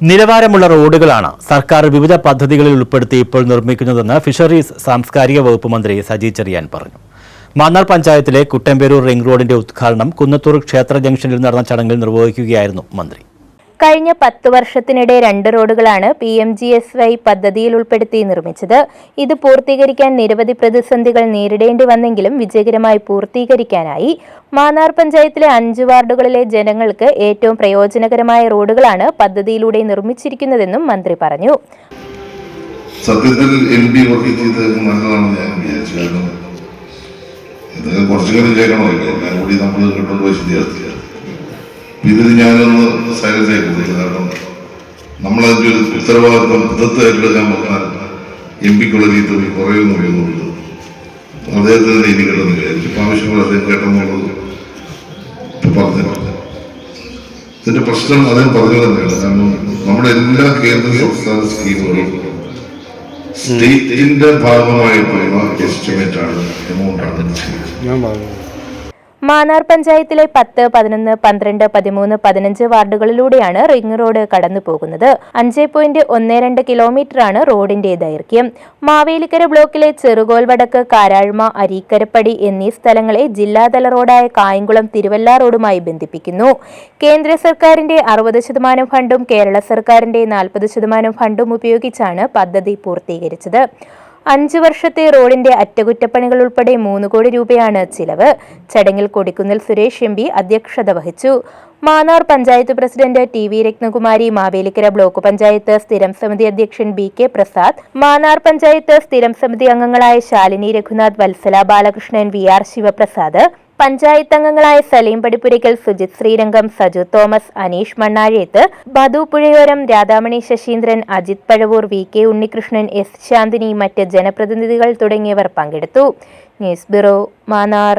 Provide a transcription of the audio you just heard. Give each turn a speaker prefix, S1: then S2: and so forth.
S1: നിലവാരമുള്ള റോഡുകളാണ് സർക്കാർ വിവിധ പദ്ധതികളിൽ ഉൾപ്പെടുത്തി ഇപ്പോൾ നിർമ്മിക്കുന്നതെന്ന് ഫിഷറീസ് സാംസ്കാരിക വകുപ്പ് മന്ത്രി സജി ചെറിയാൻ പറഞ്ഞു. മാന്നാർ പഞ്ചായത്തിലെ കുട്ടമ്പേരൂർ റിംഗ് റോഡിന്റെ ഉദ്ഘാടനം കുന്നത്തൂർ ക്ഷേത്ര ജംഗ്ഷനിൽ നടന്ന ചടങ്ങിൽ നിർവഹിക്കുകയായിരുന്നു മന്ത്രി.
S2: കഴിഞ്ഞ പത്ത് വർഷത്തിനിടെ രണ്ട് റോഡുകളാണ് P M G S Y പദ്ധതിയിൽ ഉൾപ്പെടുത്തി നിർമ്മിച്ചത്. ഇത് പൂർത്തീകരിക്കാൻ നിരവധി പ്രതിസന്ധികൾ നേരിടേണ്ടി വന്നെങ്കിലും വിജയകരമായി പൂർത്തീകരിക്കാനായി. മാന്നാർ പഞ്ചായത്തിലെ അഞ്ച് വാർഡുകളിലെ ജനങ്ങൾക്ക് ഏറ്റവും പ്രയോജനകരമായ റോഡുകളാണ് പദ്ധതിയിലൂടെ നിർമ്മിച്ചിരിക്കുന്നതെന്നും മന്ത്രി പറഞ്ഞു.
S3: സത്യത്തിൽ എം പി വർക്ക് ചെയ്തത് നല്ലതാണെന്ന് ഞാൻ വിചാരിച്ചു. കാരണം ഇത് കുറച്ചുകൂടി ചെയ്യണമല്ലോ എല്ലാം കൂടി നമ്മൾ കിട്ടുന്നത് വിശദീകരിച്ചില്ല ഇതിൽ ഞാനൊന്ന് സൈലൻസായി ആയി പോകുന്നു കാരണം നമ്മളതിന്റെ ഒരു ഉത്തരവാദിത്വം ഇന്നത്തെ ഏറ്റെടുക്കാൻ പറഞ്ഞാൽ എം പിക്കുള്ള രീതി കുറയുന്നു എന്നുള്ളത്. അദ്ദേഹത്തിന് തന്നെ ഇനി കേട്ടെന്ന് ഇപ്പം ആവശ്യമുള്ള അദ്ദേഹം കേട്ടെന്നുള്ളത് ഇപ്പം പറഞ്ഞു ഇതിന്റെ പ്രശ്നം അദ്ദേഹം പറഞ്ഞു തന്നെയാണ്. കാരണം നമ്മുടെ എല്ലാ കേന്ദ്ര സംസ്ഥാന സ്കീമുകളും സ്റ്റേറ്റിന്റെ ഭാഗമായിട്ടുള്ള എസ്റ്റിമേറ്റ് ആണ് എമൗണ്ട് ആണ്
S2: മാന്നാർ പഞ്ചായത്തിലെ പത്ത് പതിനൊന്ന് പന്ത്രണ്ട് പതിമൂന്ന് പതിനഞ്ച് വാർഡുകളിലൂടെയാണ് റിംഗ് റോഡ് കടന്നു പോകുന്നത്. അഞ്ച് പോയിന്റ് ഒന്ന് രണ്ട് കിലോമീറ്ററാണ് റോഡിന്റെ ദൈർഘ്യം. മാവേലിക്കര ബ്ലോക്കിലെ ചെറുകോൽ വടക്ക് കാരാഴ്മ അരീക്കരപ്പടി എന്നീ സ്ഥലങ്ങളെ ജില്ലാതല റോഡായ കായംകുളം തിരുവല്ല റോഡുമായി ബന്ധിപ്പിക്കുന്നു. കേന്ദ്ര സർക്കാരിന്റെ അറുപത് ശതമാനം ഫണ്ടും കേരള സർക്കാരിന്റെ നാൽപ്പത് ശതമാനം ഫണ്ടും ഉപയോഗിച്ചാണ് പദ്ധതി പൂർത്തീകരിച്ചത്. അഞ്ച് വർഷത്തെ റോഡിന്റെ അറ്റകുറ്റപ്പണികൾ ഉൾപ്പെടെ മൂന്ന് കോടി രൂപയാണ് ചിലവ്. ചടങ്ങിൽ കൊടിക്കുന്നിൽ സുരേഷ് എം അധ്യക്ഷത വഹിച്ചു. Mannar panchayat president T V Rathnakumari Mavelikkara block panchayat സ്ഥിരം സമിതി അധ്യക്ഷൻ ബി കെ പ്രസാദ് മാന്നാർ പഞ്ചായത്ത് സ്ഥിരം സമിതി അംഗങ്ങളായ ശാലിനി രഘുനാഥ് വത്സല ബാലകൃഷ്ണൻ വി ആർ ശിവപ്രസാദ് പഞ്ചായത്ത് അംഗങ്ങളായ Salim Padippurakkal Sujith Sreerangam Saju Thomas Aneesh Mannazhethu Badu Puzhayoram Radhamani Sasheendran Ajith Pazhavoor V K Unnikrishnan S Shanthini മറ്റ് ജനപ്രതിനിധികൾ തുടങ്ങിയവർ പങ്കെടുത്തു. News bureau Mannar.